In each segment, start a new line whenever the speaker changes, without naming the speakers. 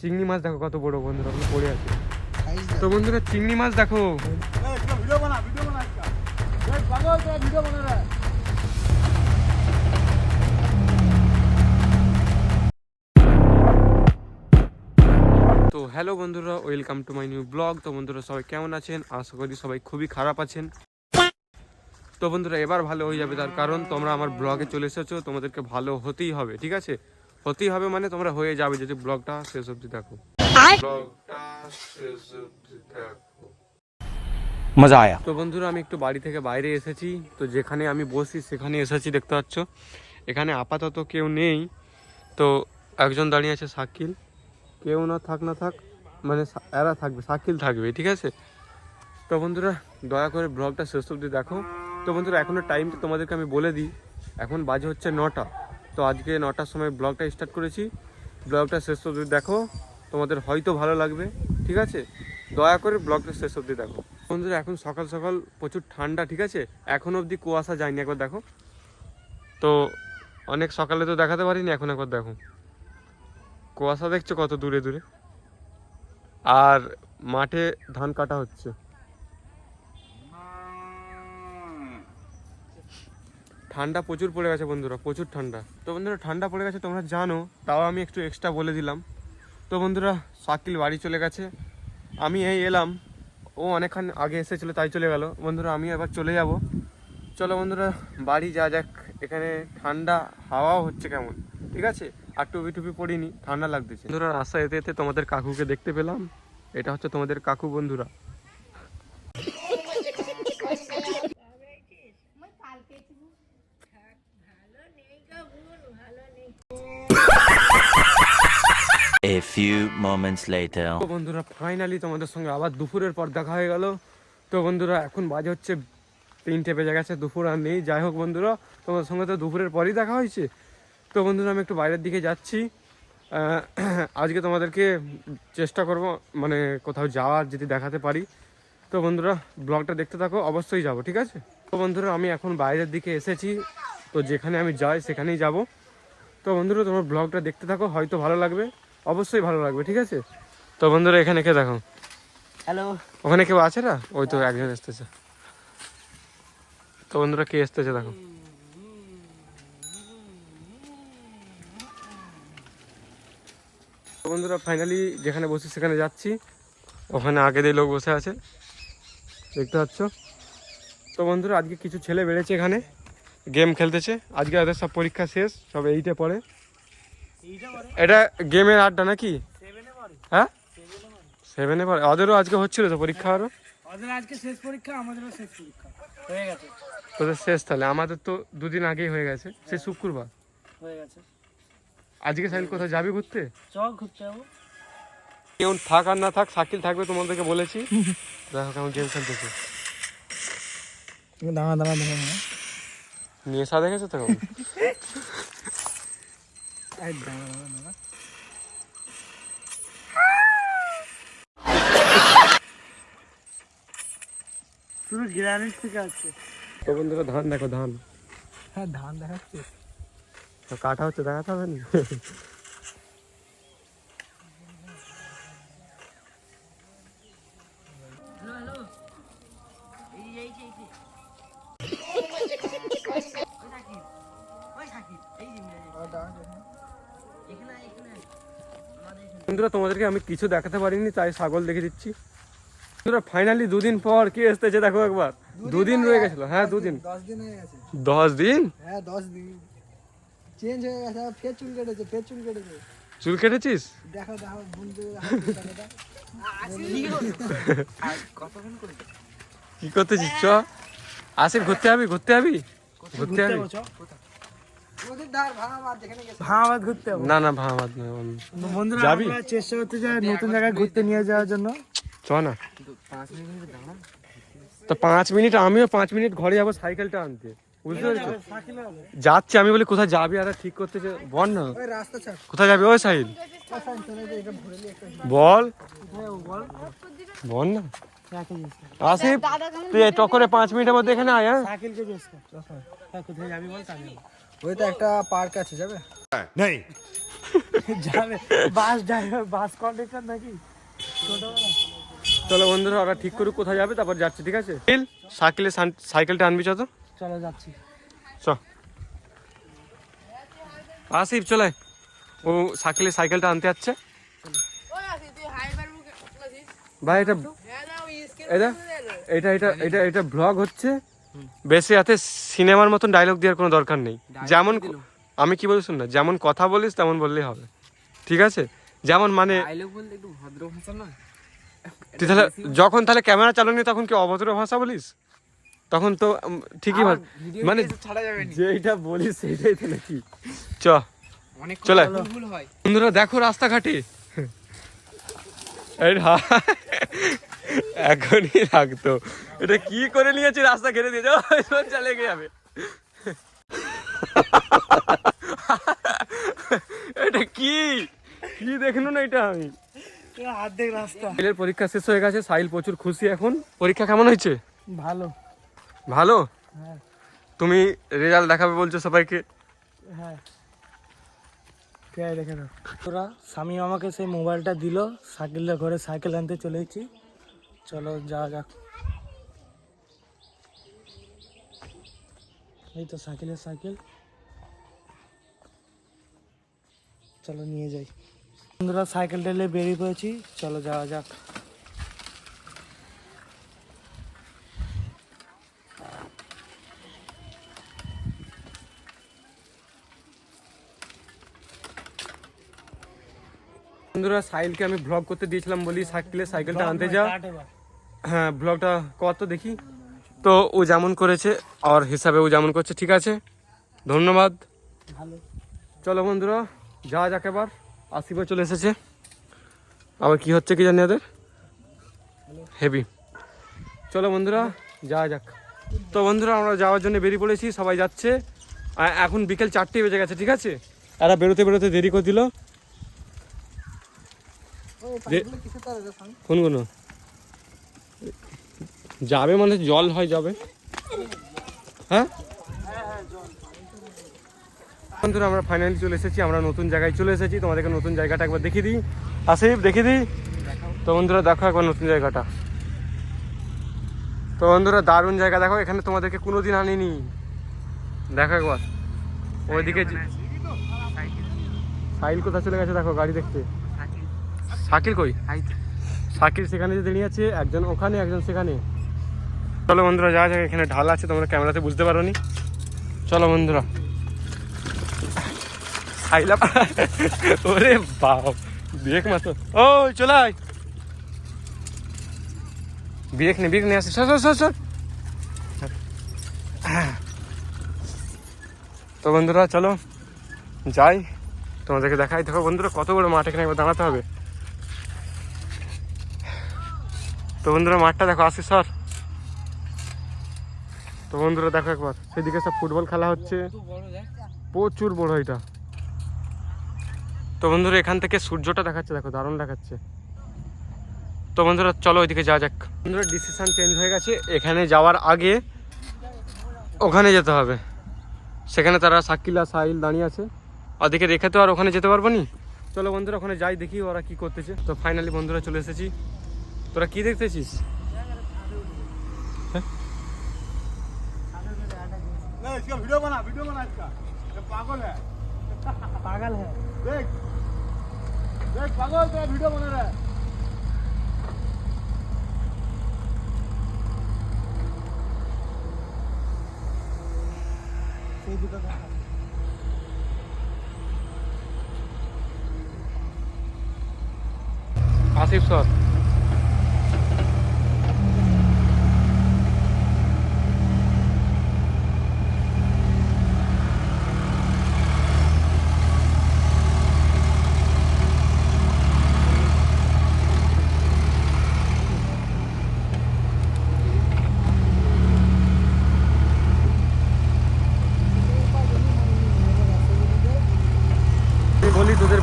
চিংড়ি মাছ দেখো কত বড় বন্ধুরা পড়ে আছে। তো বন্ধুরা চিংড়ি মাছ দেখো। তো হ্যালো বন্ধুরা welcome to my new blog তো বন্ধুরা সবাই কেমন আছেন? আশা করি সবাই খুবই খারাপ আছেন। তো বন্ধুরা এবার ভালো হয়ে যাবে তার কারণ তোমরা আমার ব্লগে চলে এসেছ তোমাদেরকে ভালো হতেই হবে ঠিক আছে? হতেই হবে মানে তোমরা হয়ে যাবে যদি ব্লগটা শেষ অবধি দেখো।
মজা আয়া।
তো বন্ধুরা আমি একটু বাড়ি থেকে বাইরে এসেছি। তো যেখানে আমি বসি সেখানে এসেছি দেখতে পাচ্ছ। এখানে আপাতত কেউ নেই। তো একজন দাঁড়িয়ে আছে শাকিল। কেউ না থাক না থাক। মানে এরা থাকবে শাকিল থাকবে ঠিক আছে? তো বন্ধুরা দয়া করে ব্লগটা শেষ অবধি দেখো। তো বন্ধুরা এখনও টাইমটা তোমাদেরকে আমি বলে দিই। এখন বাজে হচ্ছে নটা। তো আজকে নটার সময় ব্লগটা স্টার্ট করেছি। ব্লগটা শেষ অবধি দেখো, তোমাদের হয়তো ভালো লাগবে, ঠিক আছে? দয়া করে ব্লগটা শেষ অবধি দেখো। বন্ধুরা, এখন সকাল সকাল প্রচুর ঠান্ডা, ঠিক আছে? এখন অবধি কুয়াশা যায়নি, একবার দেখো। তো অনেক সকালে তো দেখাতে পারিনি, এখন একবার দেখো। কুয়াশা দেখছ কত দূরে দূরে? আর মাঠে ধান কাটা হচ্ছে। ঠান্ডা প্রচুর পড়ে গেছে বন্ধুরা, প্রচুর ঠান্ডা। তো বন্ধুরা, ঠান্ডা পড়ে গেছে, তোমরা জানো, তাও আমি একটু এক্সট্রা বলে দিলাম। তো বন্ধুরা, শাকিল বাড়ি চলে গেছে। আমি এই এলাম, ও অনেকক্ষণ আগে এসেছিল, তাই চলে গেল। বন্ধুরা, আমি এবার চলে যাব। চলো বন্ধুরা, বাড়ি যা যাক, এখানে ঠান্ডা হাওয়াও হচ্ছে কেমন, ঠিক আছে? আর টুপি টুপি পড়িনি ঠান্ডা লাগতেছে। বন্ধুরা রাস্তা এতে এতে তোমাদের কাকুকে দেখতে পেলাম। এটা হচ্ছে তোমাদের কাকু বন্ধুরা।
A few moments later.
তো বন্ধুরা ফাইনালি তোমাদের সঙ্গে আবার দুপুরের পর দেখা হয়ে গেল। তো বন্ধুরা, এখন বাজে হচ্ছে তিনটে বেজে গেছে, দুপুর আর নেই। যাই হোক বন্ধুরা, তোমাদের সঙ্গে তো দুপুরের পরই দেখা হয়েছে। তো বন্ধুরা, আমি একটু বাইরের দিকে যাচ্ছি। আজকে তোমাদেরকে চেষ্টা করব মানে কোথাও যাওয়ার, যদি দেখাতে পারি। তো বন্ধুরা, ব্লগটা দেখতে থাকো, অবশ্যই যাব, ঠিক আছে? তো বন্ধুরা, আমি এখন বাইরের দিকে এসেছি। তো যেখানে আমি যাই, সেখানেই যাব। তো বন্ধুরা, তোমার ব্লগটা দেখতে থাকো, হয়তো ভালো লাগবে। অবশ্যই ভালো লাগবে ঠিক আছে? তো বন্ধুরা এখানে কে দেখো?
হ্যালো
ওখানে কেউ আছে না? ওই তো একজন এসতেছে তো বন্ধুরা কে এসতেছে দেখো? তো বন্ধুরা ফাইনালি যেখানে বসি সেখানে যাচ্ছি। ওখানে আগে দিয়ে লোক বসে আছে দেখতে পাচ্ছ? তো বন্ধুরা আজকে কিছু ছেলে বেড়েছে এখানে গেম খেলতেছে। আজকে ওদের সব পরীক্ষা শেষ সব এইটে পড়ে। এটা গেমের আড্ডা নাকি? হ্যাঁ? সেভেনে পড়ে। ওদেরও আজকে হচ্ছিল তো পরীক্ষা আরও
ওদের আজকে শেষ পরীক্ষা আমাদেরও শেষ পরীক্ষা। হয়ে গেছে।
তোদের শেষ তাহলে। আমাদের তো দুদিন আগেই হয়ে গেছে। সে শুক্রবার।
হয়ে গেছে।
আজকে সাইল কোথাও যাবি ঘুরতে?
চল ঘুরতে যাব।
কেউ থাক আর না থাক সাকিল থাকবে তোমাদেরকে বলেছি। দেখো কেমন গেম খেলতেছে
দাঁড়া দাঁড়া দাঁড়া।
নেশা দেখেছ তো কেমন?
এই দাঁড়া দাঁড়া দাঁড়া শুধু গ্রানিট থেকে আছে
তো বন্ধুরা ধান দেখো ধান
হ্যাঁ ধান দেখাচ্ছে
তো কাটা হচ্ছে দেখাতে হবে না বন্ধুরা তোমাদেরকে আমি কিছু দেখাতে পারিনি তাই ছাগল দেখে দিচ্ছি। বন্ধুরা ফাইনালি দুদিন পর কি এসতেছে দেখো একবার। দুদিন রয়ে গেছিল। হ্যাঁ দুদিন।
দশ দিন
দশ দিন?
হ্যাঁ দশ দিন। চেঞ্জ হয়ে গেছে ফের চুল কেটেছে ফের চুল কেটেছে।
চুল কেটেছিস?
দেখো দেখো বন্ধু
কি করতেছিস চ। আসির ঘুরতে যাবি ঘুরতে যাবি? ঘুরতে যাবি?
ভাঙাবাদ ঘুরতে
না না ভাবাদ নয় বন্ধু।
বন্ধুরা
যাবি?
আমরা চেষ্টা করতে যাই নতুন জায়গায় ঘুরতে নিয়ে যাওয়ার জন্য।
চ না। তো পাঁচ মিনিট আমিও পাঁচ মিনিট ঘরে যাব সাইকেলটা আনতে। বুঝতে পেরেছ? যাচ্ছি আমি বলি কোথায় যাবি আর ঠিক করতে বল না। কোথায় যাবি? ওই সাইল বল।
হ্যাঁ, বল।
বল না। আসিফ তুই এই টকরে পাঁচ মিনিটের মধ্যে এখানে আয় হ্যাঁ?
সাইকেলকে জিজ্ঞেস কর। হ্যাঁ কোথায় যাবি বল তাহলে
ওই তো একটা পার্ক আছে যাবে? যাবে। বাস ড্রাইভার বাস কন্ডাক্টর নাকি?
চলো বন্ধুরা ওরা ঠিক করুক কোথায় যাবে তারপর যাচ্ছি ঠিক আছে? সাইকেল সাইকেলে সাইকেলটা আনবি চত
চলো যাচ্ছি।
চ। আসিফ চলে ও সাইকেলে সাইকেলটা আনতে যাচ্ছে। ভাই এটা এটা? এটা এটা এটা এটা। ব্লগ হচ্ছে। বেশি হাতে সিনেমার মতন ডায়লগ দেওয়ার কোনো দরকার নেই। যেমন আমি কি বলি শোন না যেমন কথা বলিস তেমন বললেই হবে। ঠিক আছে? যেমন মানে তুই তাহলে যখন তাহলে ক্যামেরা চালানি তখন কি অভদ্র ভাষা বলিস? তখন তো ঠিকই ভাব মানে
যাবে
বলিস সেইটাই তো নাকি চ
অনেক
চলে। বন্ধুরা দেখো রাস্তাঘাটে। এখনই রাখতো এটা কি করে নিয়েছি? রাস্তা ঘেরে দিয়ে যাও চলে গিয়ে যাবে। এটা কি? কি দেখল না এটা আমি?
অর্ধেক রাস্তা।
সাইলের পরীক্ষা শেষ হয়ে গেছে সাইল প্রচুর খুশি এখন। পরীক্ষা কেমন হয়েছে?
ভালো।
ভালো?
হ্যাঁ।
তুমি রেজাল্ট দেখাবে বলছো সবাইকে?
হ্যাঁ। দেখে তোরা, স্বামী আমাকে সেই মোবাইলটা দিল, সাইকেলটা ঘরে সাইকেল আনতে চলেছি চলো যা যাক। এই তো সাইকেলের সাইকেল। চলো, নিয়ে যাই। বন্ধুরা, সাইকেলটা নিয়ে বেরিয়ে পড়েছি। চলো, যাওয়া যাক।
বন্ধুরা সাইলকে আমি ব্লগ করতে দিয়েছিলাম বলি সাইকেলে সাইকেলটা আনতে যাও। হ্যাঁ ব্লগটা কত দেখি। তো ও যেমন করেছে আর হিসাবে ও যেমন করছে ঠিক আছে? ধন্যবাদ। চলো বন্ধুরা যা যাক এবার। আসিফও চলে এসেছে। আবার কি হচ্ছে কি জানি ওদের? হেভি চলো বন্ধুরা যাওয়া যাক। তো বন্ধুরা আমরা যাওয়ার জন্য বেরিয়ে পড়েছি সবাই যাচ্ছে। এখন বিকেল চারটে বেজে গেছে ঠিক আছে? এরা বেরোতে বেরোতে দেরি করে দিল। কোনগুলো? যাবে মানে জল হয় যাবে। হ্যাঁ? বন্ধুরা আমরা ফাইনালি চলে এসেছি আমরা নতুন জায়গায় চলে এসেছি। তোমাদেরকে নতুন জায়গাটা একবার দেখিয়ে দিই। আসিফ দেখিয়ে দিই? তো বন্ধুরা দেখো একবার নতুন জায়গাটা। তো বন্ধুরা দারুণ জায়গা। দেখো এখানে তোমাদেরকে কোনোদিন আনিনি। দেখো একবার। ওইদিকে সাইল কোথায় চলে গেছে দেখো গাড়ি দেখতে। শাকিল কই? শাকিল সেখানে যে দাঁড়িয়ে আছে একজন ওখানে একজন সেখানে। চলো বন্ধুরা যা যাক এখানে ঢাল আছে তোমরা ক্যামেরাতে বুঝতে পারো নি চলো বন্ধুরা। সাইলা ওরে বাপ ব্রেক মাতো ও চলে আয়। ব্রেক নে ব্রেক নে আসে। সর সর সর। তো বন্ধুরা চলো যাই। তোমাদেরকে দেখাই। দেখো বন্ধুরা কত বড় মাঠ এখানে একবার দাঁড়াতে হবে। তো বন্ধুরা, মাঠটা দেখো, আসি স্যার। তো বন্ধুরা, দেখো একবার। সেদিকে সব ফুটবল খেলা হচ্ছে। প্রচুর বড় এটা। তো বন্ধুরা, এখান থেকে সূর্যটা দেখাচ্ছে, দেখো, দারুণ দেখাচ্ছে। তো বন্ধুরা, চলো ওইদিকে যাওয়া যাক। বন্ধুরা ডিসিশন চেঞ্জ হয়ে গেছে। এখানে যাওয়ার আগে ওখানে যেতে হবে। সেখানে তারা সাকিলা, সাহিল দাঁড়িয়ে আছে। ওদিকে রেখে তো আর ওখানে যেতে পারব নি। চলো বন্ধুরা, ওখানে যাই দেখি ওরা কি করতেছে। তো ফাইনালি বন্ধুরা, চলে এসেছি। তোরা কি দেখতেছিস
नहीं इसका वीडियो बना वीडियो बना इसका ये पागल है
পাগল হ্যাঁ
देख देख पागल तेरा वीडियो बना रहा है
সেই দুটো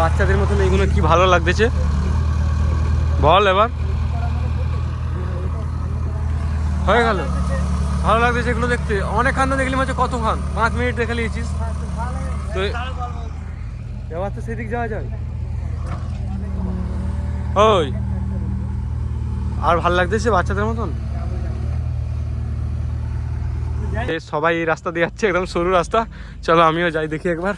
বাচ্চাদের মতন এগুলো কি ভালো লাগতেছে? বল এবার। হয়ে গেল। ভালো লাগতেছে এগুলো দেখতে। অনেক খান দেখলি মাঝে কত খান? পাঁচ মিনিট দেখে নিয়েছিস তো এবার তো সেদিক যাওয়া যায় ওই। আর ভালো লাগতেছে বাচ্চাদের মতন? সবাই এই রাস্তা দিয়ে যাচ্ছে, একদম সরু রাস্তা। চলো আমিও যাই দেখি একবার।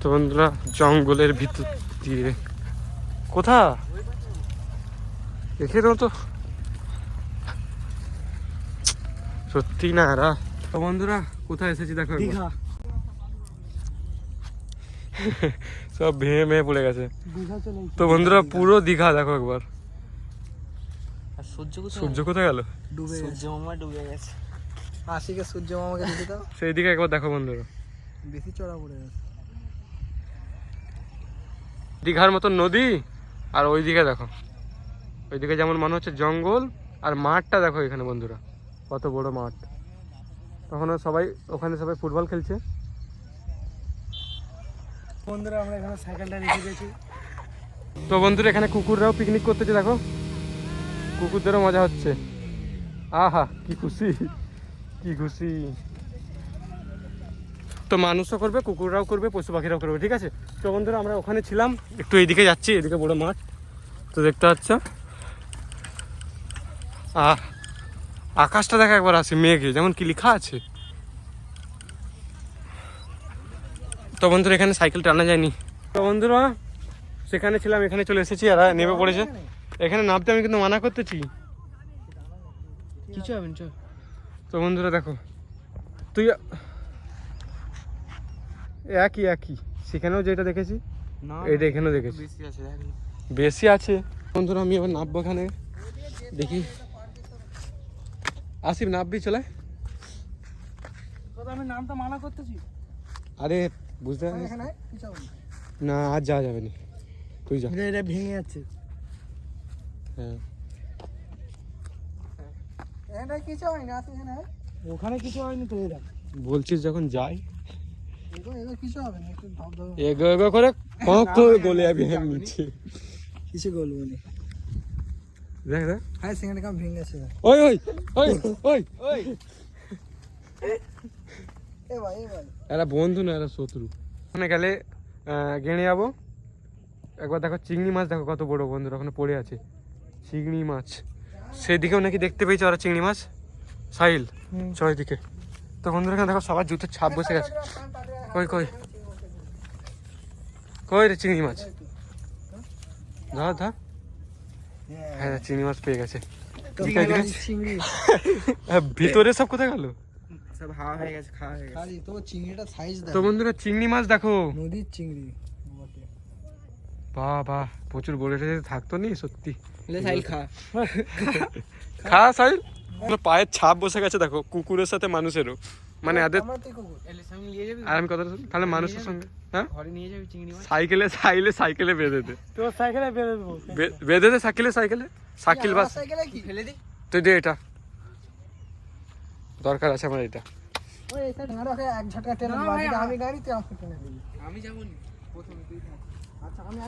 তো বন্ধুরা জঙ্গলের ভিতর দিয়ে। কোথা দেখে তো। সত্যি না এরা তো বন্ধুরা কোথায় এসেছি দেখো।
দীঘা।
সব ভেঙে ভেঙে পড়ে গেছে। তো বন্ধুরা পুরো দীঘা দেখো একবার।
আর সূর্য কোথায়?
সূর্য কোথায় গেল?
ডুবে সূর্য মামা ডুবে গেছে। আশিকে সূর্য মামাকে দেখে দাও।
সেই দিকে একবার দেখো বন্ধুরা।
বেশি চড়া পড়ে গেছে।
দীঘার মতো নদী আর ওই দিকে দেখো। ওইদিকে যেমন মনে হচ্ছে জঙ্গল আর মাঠটা দেখো এখানে বন্ধুরা কত বড় মাঠ। তখন সবাই ওখানে সবাই ফুটবল খেলছে।
বন্ধুরা আমরা এখানে সাইকেলটা রেখে দিয়েছি।
তো বন্ধুরা এখানে কুকুররাও পিকনিক করতেছে দেখো। কুকুরদেরও মজা হচ্ছে। আহা কি খুশি কি খুশি। তো মানুষও করবে কুকুররাও করবে পশু পাখিরাও করবে ঠিক আছে? তো বন্ধুরা আমরা ওখানে ছিলাম। একটু এইদিকে যাচ্ছি এদিকে বড় মাঠ তো দেখতে পাচ্ছ? আহ আকাশটা দেখা একবার আছে মেঘে। যেমন কি লেখা আছে। তো বন্ধুরা এখানে সাইকেল টানা যায়নি। তো বন্ধুরা সেখানে ছিলাম এখানে চলে এসেছি আর নেমে পড়েছে। এখানে নামতে আমি কিন্তু মানা করতেছি।
কিছু হবে
তো বন্ধুরা দেখো। তুই একই একই। সেখানেও যেটা দেখেছি?
না
এটা এখানেও দেখেছি।
বেশি আছে দেখ।
বেশি আছে। বন্ধুরা আমি এবার নামবো এখানে। দেখি। আসিফ নামবি চলে।
কথা আমি নামটা মানা করতেছি?
আরে বুঝতে না আজ যাওয়া যাবে না। তুই যা।
এটা ভেঙে যাচ্ছে।
হ্যাঁ।
এটা কিছু হয়নি ওখানে কিছু হয়নি তো এটা
বলছিস যখন যাই।
এগো এগো
করে কক করে গলে আমি নিচে
কিছু বলব না
দেখ দেখ।
হ্যাঁ সেখানে কাম ভেঙে গেছে।
ওই ওই ওই ওই।
ওই এ ভাই এ ভাই।
এরা বন্ধু না এরা শত্রু। ওখানে গেলে গেঁড়ে যাব। একবার দেখো চিংড়ি মাছ দেখো কত বড় বন্ধুরা ওখানে পড়ে আছে। চিংড়ি মাছ। সেদিকেও নাকি দেখতে পেয়েছ ওরা চিংড়ি মাছ। সাহিল ছয় দিকে তো বন্ধুরা এখানে দেখো সবার জুতোর ছাপ বসে গেছে। কই কই? কই রে চিংড়ি মাছ? ধর ধর। হ্যাঁ চিংড়ি মাছ পেয়ে গেছে। ভিতরে সব কোথায় গেল?
সব হাওয়া হয়ে গেছে খাওয়া হয়ে গেছে। খালি তো চিংড়িটা সাইজ
তো বন্ধুরা চিংড়ি মাছ দেখো।
নদীর চিংড়ি।
বাহ বাহ প্রচুর বড় থাকতো নি সত্যি।
খা।
খা সাইল পায়ের ছাপ বসে গেছে দেখো কুকুরের সাথে মানুষেরও। মানে
নিয়ে যাবি?
আর আমি কথা তাহলে মানুষের সঙ্গে হ্যাঁ?
ঘরে নিয়ে যাবি চিংড়ি মাছ?
সাইকেলে সাইলে সাইকেলে বেঁধে দে।
তোর সাইকেলে বেঁধে দেবো।
বেঁধে দে সাইকেলে সাইকেলে। সাইকেল বাস।
সাইকেলে কি? ফেলে দি।
তুই দে এটা। দরকার আছে আমার এটা।
হয়ে আমি আমি আচ্ছা আমি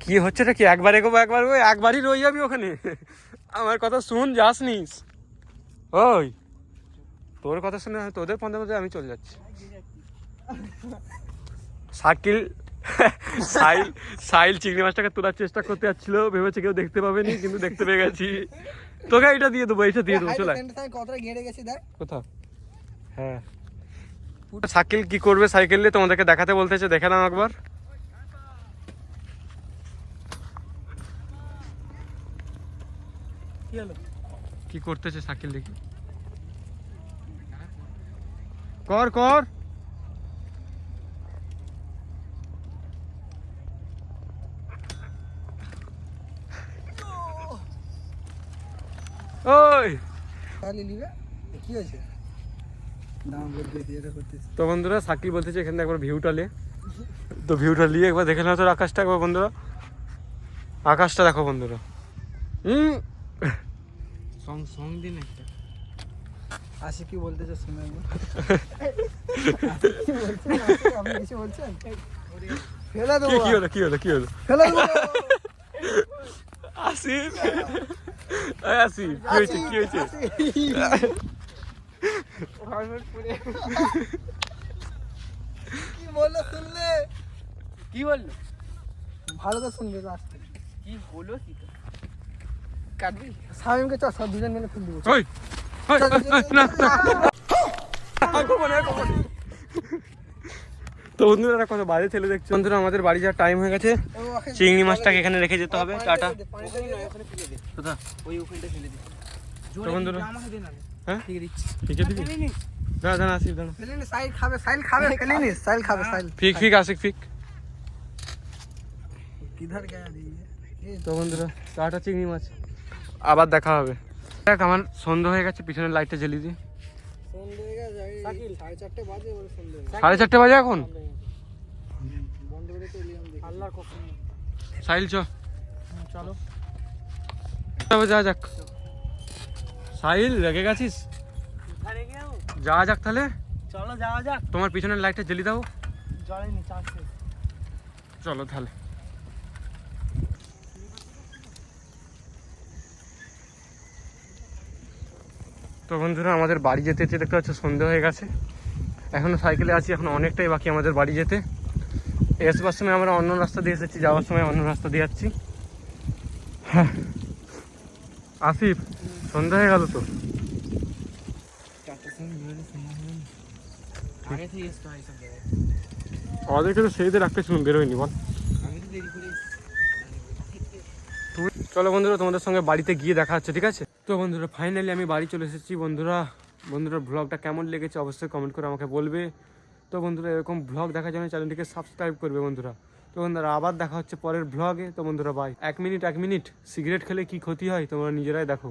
কি হচ্ছে এটা কি? একবার এগোবো একবার ওই একবারই রয়ে যাবি ওখানে। আমার কথা শুন যাস নিস। ওই। তোর কথা শুনে তোদের পন্দে পন্দে আমি চলে যাচ্ছি। সাকিল সাইল সাইল চিংড়ি মাছটাকে তোলার চেষ্টা করতে যাচ্ছিল ভেবেছে কেউ দেখতে পাবেনি কিন্তু দেখতে পেয়ে গেছি। তোকে এটা দিয়ে দেবো এটা দিয়ে দেবো চলে
কতটা গেছি দেখ।
কোথাও? হ্যাঁ। সাইকেল কি করবে সাইকেল নিয়ে? তোমাদেরকে দেখাতে বলতেছে দেখে নাও একবার।
কি
কি করতেছে সাইকেল দেখি। কর কর। ওই। তো বন্ধুরা, সাকিল বলতেছে এখানে একবার ভিউটা লে। তো ভিউটা নিয়ে একবার দেখে নাও তোর আকাশটা একবার বন্ধুরা। আকাশটা দেখো বন্ধুরা। হুম।
সং একটা। আসি কি বলতেছে শুনে আমি কি আপনি কিছু বলছেন ফেলে
কি
দেবো
কি হলো কি হলো কি হলো?
ফেলে দেবো।
আসিফ আসিফ কি হয়েছে কি হয়েছে?
কি বলল শুনলে?
কি বলল?
ভালো তো শুনবে আসতে
কি হলো কি
কাটবি? স্বামীকে চল সব দুজন মিলে ফুল দিব।
তো বন্ধুরা কত বাজে ছেলে দেখছ। বন্ধুরা, আমাদের বাড়ি যাওয়ার টাইম হয়ে গেছে। চিংড়ি মাছটাকে এখানে রেখে যেতে হবে। টাটা।
সাইল খাবে সাইল খাবে সাইল
চিংড়ি মাছ। আবার দেখা হবে। দেখ আমার সন্ধ্যা হয়ে গেছে পিছনের লাইটটা জ্বালিয়ে দিই
সন্ধ্যে হয়ে গেছে সাড়ে চারটে বাজে
এখন? চ।
চলো।
যা যাক। সাহিল রেগে গেছিস?
কোথায় রেখে যাব?
যা যাক তাহলে।
চলো যাওয়া যাক।
তোমার পিছনের লাইটটা জ্বালিয়ে দাও। চলো তাহলে। তো বন্ধুরা আমাদের বাড়ি যেতে যেতে দেখতে পাচ্ছ সন্ধে হয়ে গেছে। এখনও সাইকেলে আছি এখন অনেকটাই বাকি আমাদের বাড়ি যেতে। আসবার সময় আমরা অন্য রাস্তা দিয়ে এসেছি যাওয়ার সময় অন্য রাস্তা দিয়ে যাচ্ছি। হ্যাঁ। আসিফ সন্ধ্যা হয়ে গেল তো?
জায়গায়।
তো সেইতে রাখতে ছিলাম বেরোয়নি বল
আমি তো দেরি করে
তুমি চলো বন্ধুরা তোমাদের সঙ্গে বাড়িতে গিয়ে দেখা হচ্ছে ঠিক আছে? তো বন্ধুরা ফাইনালি আমি বাড়ি চলে এসেছি বন্ধুরা। বন্ধুরা ব্লগটা কেমন লেগেছে অবশ্যই কমেন্ট করে আমাকে বলবে। তো বন্ধুরা এরকম ব্লগ দেখার জন্য চ্যানেলটিকে সাবস্ক্রাইব করবে বন্ধুরা। তো বন্ধুরা আবার দেখা হচ্ছে পরের ব্লগে তো বন্ধুরা বাই এক মিনিট এক মিনিট সিগারেট খেলে কি ক্ষতি হয়? তোমরা নিজেরাই দেখো।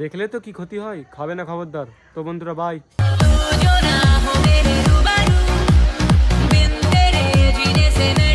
দেখলে তো কি ক্ষতি হয়? খাবে না খবরদার। তো বন্ধুরা বাই
Living